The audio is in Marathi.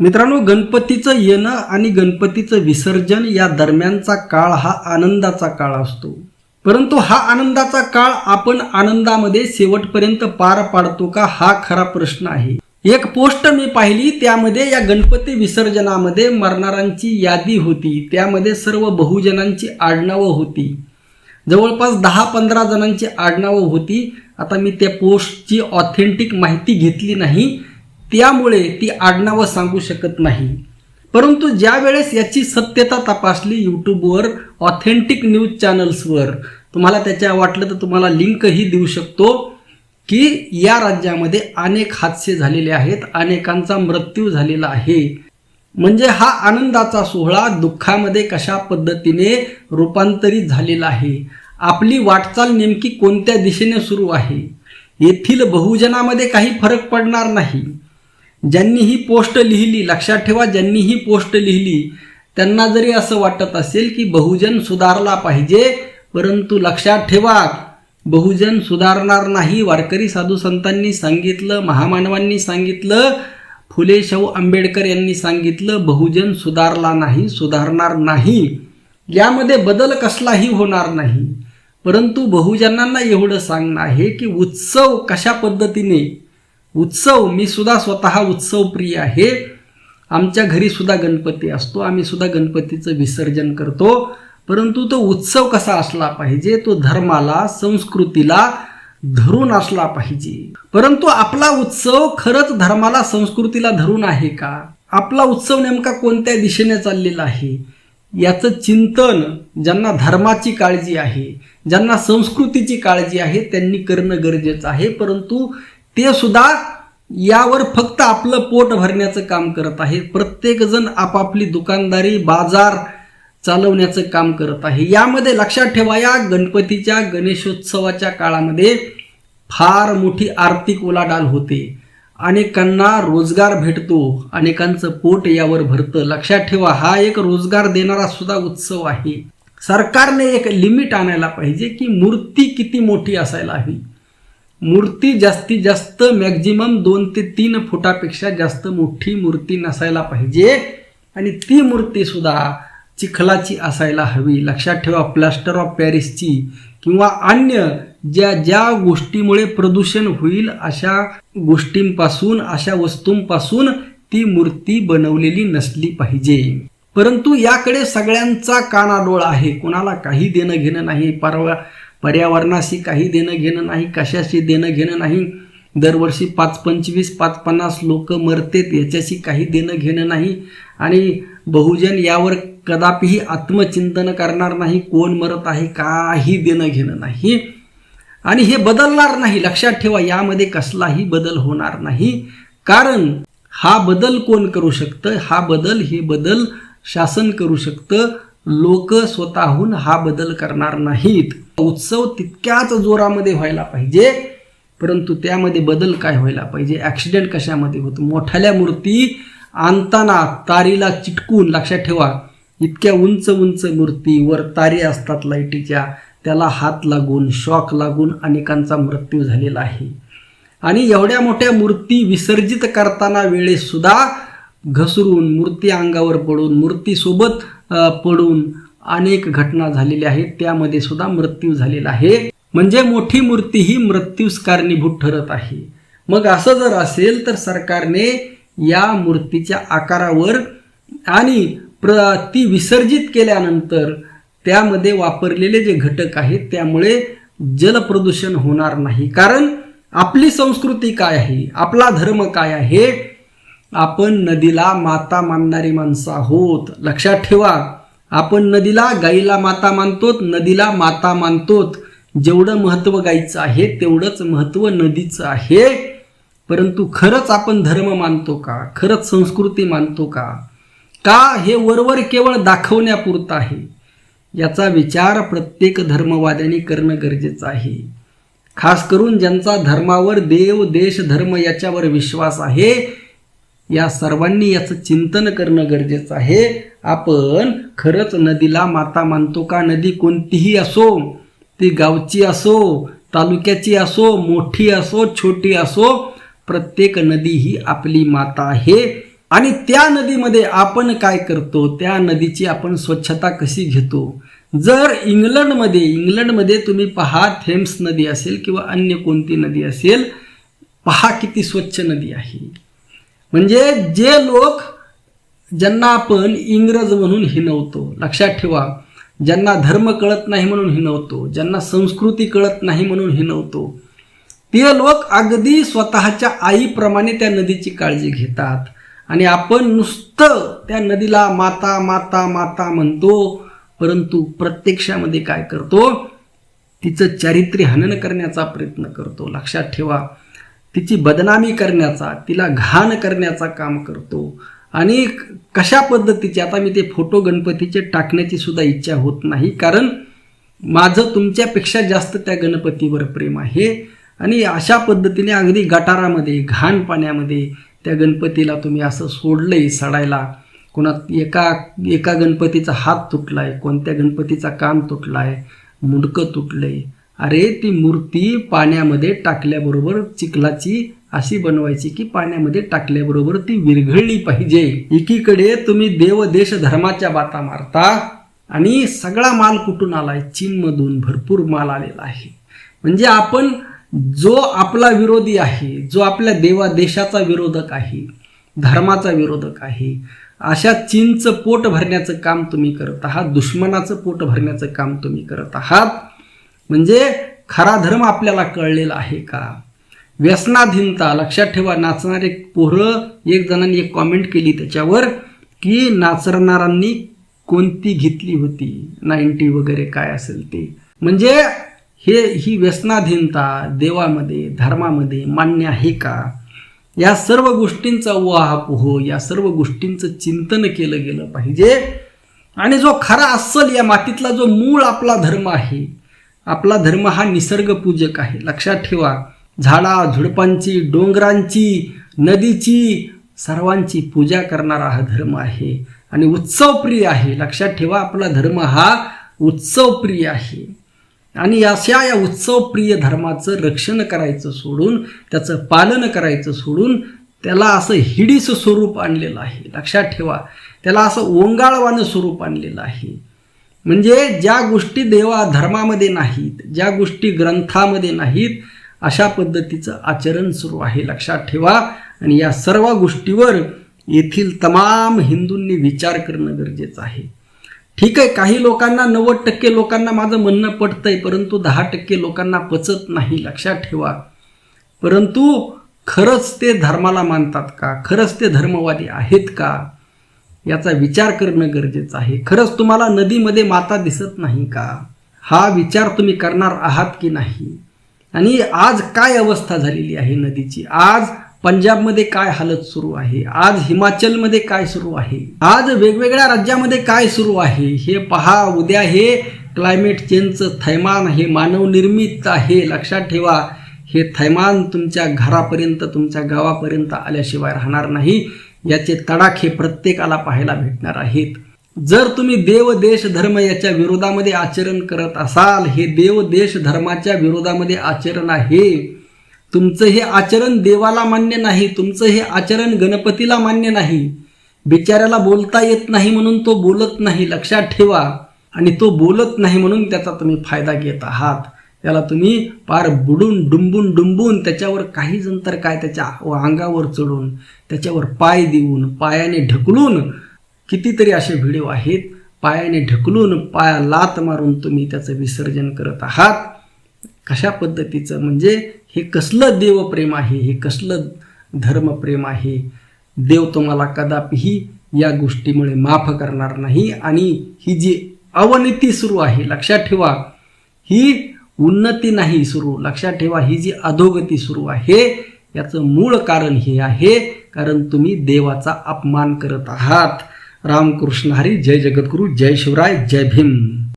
मित्रांनो गणपतीचं येणं आणि गणपतीचं विसर्जन या दरम्यानचा काळ हा आनंदाचा काळ असतो. परंतु हा आनंदाचा काळ आपण आनंदामध्ये शेवटपर्यंत पार पाडतो का हा खरा प्रश्न आहे. एक पोस्ट मी पाहिली त्यामध्ये या गणपती विसर्जनामध्ये मरणारांची यादी होती. त्यामध्ये सर्व बहुजनांची आडनावं होती. जवळपास दहा पंधरा जणांची आडनावं होती. आता मी त्या पोस्टची ऑथेंटिक माहिती घेतली नाही. त्यामुळे ती आडनावं सांगू शकत नाही. परंतु ज्या वेळेस याची सत्यता तपासली यूट्यूबवर ऑथेंटिक न्यूज चॅनल्सवर तुम्हाला त्याच्या वाटलं तर तुम्हाला लिंकही देऊ शकतो की या राज्यामध्ये अनेक हादसे झालेले आहेत अनेकांचा मृत्यू झालेला आहे. म्हणजे हा आनंदाचा सोहळा दुःखामध्ये कशा पद्धतीने रूपांतरित झालेला आहे? आपली वाटचाल नेमकी कोणत्या दिशेने सुरू आहे? येथील बहुजनामध्ये काही फरक पडणार नाही. ज्यांनी ही पोस्ट लिहिली लक्षात ठेवा ज्यांनी ही पोस्ट लिहिली त्यांना जरी असं वाटत असेल की बहुजन सुधारला पाहिजे परंतु लक्षात ठेवा बहुजन सुधारणार नाही. वारकरी साधू संतांनी सांगितलं महामानवांनी सांगितलं फुले शाहू आंबेडकर यांनी सांगितलं बहुजन सुधारला नाही सुधारणार नाही. यामध्ये बदल कसलाही होणार नाही. परंतु बहुजनांना एवढं सांगणं आहे की उत्सव कशा पद्धतीने उत्सव मी सुद्धा स्वतः उत्सव प्रिय आहे. आमच्या घरी सुद्धा गणपती असतो. आम्ही सुद्धा गणपतीचं विसर्जन करतो. परंतु तो उत्सव कसा असला पाहिजे तो धर्माला संस्कृतीला धरून असला पाहिजे. परंतु आपला उत्सव खरंच धर्माला संस्कृतीला धरून आहे का? आपला उत्सव नेमका कोणत्या दिशेने चाललेला आहे? याचं चिंतन ज्यांना धर्माची काळजी आहे ज्यांना संस्कृतीची काळजी आहे त्यांनी करणं गरजेचं आहे. परंतु ते सुद्धा यावर फक्त आपलं पोट भरण्याचं काम करत आहे. प्रत्येकजण आपापली दुकानदारी बाजार चालवण्याचं काम करत आहे. यामध्ये लक्षात ठेवा या गणपतीच्या गणेशोत्सवाच्या काळामध्ये फार मोठी आर्थिक उलाढाल होते. अनेकांना रोजगार भेटतो अनेकांचं पोट यावर भरतं. लक्षात ठेवा हा एक रोजगार देणारा सुद्धा उत्सव आहे. सरकारने एक लिमिट आणायला पाहिजे की मूर्ती किती मोठी असायला हवी. मूर्ती जास्तीत जास्त मॅक्झिमम दोन ते तीन फुटापेक्षा जास्त मोठी मूर्ती नसायला पाहिजे. आणि ती मूर्ती सुद्धा चिखलाची असायला हवी. लक्षात ठेवा प्लास्टर ऑफ पॅरिसची किंवा अन्य ज्या ज्या गोष्टीमुळे प्रदूषण होईल अशा गोष्टींपासून अशा वस्तूंपासून ती मूर्ती बनवलेली नसली पाहिजे. परंतु याकडे सगळ्यांचा कानाडोळ आहे. कोणाला काही देणं घेणं नाही. परवा पर्यावरणाशी काही देणं घेणं नाही कशाशी देणं घेणं नाही. दरवर्षी पाच पंचवीस पाच पन्नास लोक मरतेत याच्याशी काही देणं घेणं नाही. आणि बहुजन यावर कदापिही आत्मचिंतन करणार नाही कोण मरत आहे काही देणं घेणं नाही. आणि हे बदलणार नाही लक्षात ठेवा यामध्ये कसलाही बदल होणार नाही. कारण हा बदल कोण करू शकतं? हा बदल हे बदल शासन करू शकतं. लोक स्वतःहून हा बदल करणार नाहीत. उत्सव तितक्याच जोरामध्ये व्हायला पाहिजे परंतु त्यामध्ये बदल काय व्हायला पाहिजे? ॲक्सिडेंट कशामध्ये होतो? मोठ्याल्या मूर्ती आणताना तारीला चिटकून लक्षात ठेवा इतक्या उंच उंच मूर्ती वर तारी असतात लाईटीच्या त्याला हात लागून शॉक लागून अनेकांचा मृत्यू झालेला आहे. आणि एवढ्या मोठ्या मूर्ती विसर्जित करताना वेळेसुद्धा घसरून मूर्ती अंगावर पडून मूर्तीसोबत पडून अनेक घटना झालेल्या आहेत. त्यामध्ये सुद्धा मृत्यू झालेला आहे. म्हणजे मोठी मूर्ती ही मृत्यूस कारणीभूत ठरत आहे. मग असं जर असेल तर सरकारने या मूर्तीच्या आकारावर आणि प्र ती विसर्जित केल्यानंतर त्यामध्ये वापरलेले जे घटक आहेत त्यामुळे जलप्रदूषण होणार नाही. कारण आपली संस्कृती काय आहे? आपला धर्म काय आहे? आपण नदीला माता मानणारी माणसं आहोत. लक्षात ठेवा आपण नदीला गाईला माता मानतोत नदीला माता मानतोत. जेवढं महत्त्व गाईचं आहे तेवढंच महत्त्व नदीचं आहे. परंतु खरंच आपण धर्म मानतो का? खरंच संस्कृती मानतो का? का हे वरवर केवळ दाखवण्यापुरतं आहे? याचा विचार प्रत्येक धर्मवाद्यांनी करणं गरजेचं आहे. खास करून ज्यांचा धर्मावर देव देश धर्म याच्यावर विश्वास आहे या सर्वांनी याचं चिंतन करणं गरजेचं आहे. आपण खरंच नदीला माता मानतो का? नदी कोणतीही असो ती गावची असो तालुक्याची असो मोठी असो छोटी असो प्रत्येक नदी ही आपली माता आहे. आणि त्या नदीमध्ये आपण काय करतो? त्या नदीची आपण स्वच्छता कशी घेतो? जर इंग्लंडमध्ये इंग्लंडमध्ये तुम्ही पहा थेम्स नदी असेल किंवा अन्य कोणती नदी असेल पहा किती स्वच्छ नदी आहे. म्हणजे जे लोक ज्यांना आपण इंग्रज म्हणून हिनवतो लक्षात ठेवा. ज्यांना धर्म कळत नाही म्हणून हिनवतो ज्यांना संस्कृती कळत नाही म्हणून हिनवतो ते लोक अगदी स्वतःच्या आईप्रमाणे त्या नदीची काळजी घेतात. आणि आपण नुसतं त्या नदीला माता माता माता म्हणतो परंतु प्रत्यक्षामध्ये काय करतो? तिचं चारित्र्य हनन करण्याचा प्रयत्न करतो. लक्षात ठेवा. तिची बदनामी करण्याचा तिला घाण करण्याचा काम करतो. आणि कशा पद्धतीचे आता मी ते फोटो गणपतीचे टाकण्याची सुद्धा इच्छा होत नाही कारण माझं तुमच्यापेक्षा जास्त त्या गणपतीवर प्रेम आहे. आणि अशा पद्धतीने अगदी गटारामध्ये घाण पाण्यामध्ये त्या गणपतीला तुम्ही असं सोडलंय सडायला. कोणा एका एका गणपतीचा हात तुटलाय कोणत्या गणपतीचा कान तुटलाय मुंडकं तुटलंय. अरे ती मूर्ती पाण्यामध्ये टाकल्याबरोबर चिखलाची अशी बनवायची की पाण्यामध्ये टाकल्याबरोबर ती विरघळली पाहिजे. एकीकडे तुम्ही देव देश धर्माच्या बाता मारता आणि सगळा माल कुठून आलाय? चीनमधून भरपूर माल आलेला आहे. म्हणजे आपण जो आपला विरोधी आहे जो आपल्या देवा देशाचा विरोधक आहे धर्माचा विरोधक आहे अशा चीनचं पोट भरण्याचं काम तुम्ही करत आहात दुश्मनाचं पोट भरण्याचं काम तुम्ही करत आहात. म्हणजे खरा धर्म आपल्याला कळलेला आहे का? व्यसनाधीनता लक्षात ठेवा नाचणारे पोरं एक जणांनी एक कॉमेंट केली त्याच्यावर की नाचणाऱ्यांनी कोणती घेतली होती? नाईन्टी वगैरे काय असेल ते. म्हणजे हे ही व्यसनाधीनता देवामध्ये धर्मामध्ये मान्य आहे का? या सर्व गोष्टींचा उहापोह हो, या सर्व गोष्टींचं चिंतन केलं गेलं पाहिजे. आणि जो खरा अस्सल या मातीतला जो मूळ आपला धर्म आहे आपला धर्म हा निसर्गपूजक आहे. लक्षात ठेवा झाडा झुडपांची डोंगरांची नदीची सर्वांची पूजा करणारा हा धर्म आहे आणि उत्सवप्रिय आहे. लक्षात ठेवा आपला धर्म हा उत्सवप्रिय आहे. आणि अशा या उत्सवप्रिय धर्माचं रक्षण करायचं सोडून त्याचं पालन करायचं सोडून त्याला असं हिडीचं स्वरूप आणलेलं आहे. लक्षात ठेवा त्याला असं ओंगाळवानं स्वरूप आणलेलं आहे. म्हणजे ज्या गोष्टी देवा धर्मामध्ये नाहीत ज्या गोष्टी ग्रंथामध्ये नाहीत अशा पद्धतीचं आचरण सुरू आहे. लक्षात ठेवा. आणि या सर्व गोष्टीवर येथील तमाम हिंदूंनी विचार करणं गरजेचं आहे. ठीक आहे काही लोकांना नव्वद टक्के लोकांना माझं म्हणणं पडतंय परंतु दहा टक्के लोकांना पचत नाही. लक्षात ठेवा. परंतु खरंच ते धर्माला मानतात का? खरंच ते धर्मवादी आहेत का? याचा विचार करणं गरजेचं आहे. खरंच तुम्हाला नदीमध्ये माता दिसत नाही का? हा विचार तुम्ही करणार आहात की नाही? आणि आज काय अवस्था झालेली आहे नदीची? आज पंजाबमध्ये काय हालत सुरू आहे? आज हिमाचलमध्ये काय सुरू आहे? आज वेगवेगळ्या राज्यामध्ये काय सुरू आहे? हे पहा उद्या हे क्लायमेट चेंजचं थैमान हे मानवनिर्मित आहे. लक्षात ठेवा हे थैमान तुमच्या घरापर्यंत तुमच्या गावापर्यंत आल्याशिवाय राहणार नाही. याचे तडाखे प्रत्येकाला पाहायला भेटणार आहेत. जर तुम्ही देव देश धर्म याच्या विरोधामध्ये आचरण करत असाल हे देव देश धर्माच्या विरोधामध्ये आचरण आहे. तुमचं हे आचरण देवाला मान्य नाही तुमचं हे आचरण गणपतीला मान्य नाही. बिचाऱ्याला बोलता येत नाही म्हणून तो बोलत नाही लक्षात ठेवा. आणि तो बोलत नाही म्हणून त्याचा तुम्ही फायदा घेत आहात. त्याला तुम्ही पार बुडून डुंबून डुंबून त्याच्यावर काही जण तर काय त्याच्या अंगावर चढून त्याच्यावर पाय देऊन पायाने ढकलून कितीतरी असे व्हिडिओ आहेत. पायाने ढकलून पाया लात मारून तुम्ही त्याचं विसर्जन करत आहात. कशा पद्धतीचं? म्हणजे हे कसलं देवप्रेम आहे? हे कसलं धर्मप्रेम आहे? देव तुम्हाला कदापिही या गोष्टीमुळे माफ करणार नाही. आणि ही जी अवनती सुरू आहे लक्षात ठेवा ही उन्नती नाही सुरू. लक्षात ठेवा ही जी अधोगती सुरू आहे याचं मूळ कारण हे आहे कारण तुम्ही देवाचा अपमान करत आहात. रामकृष्ण हरी जय जगद्गुरु जय शिवराय जय भीम.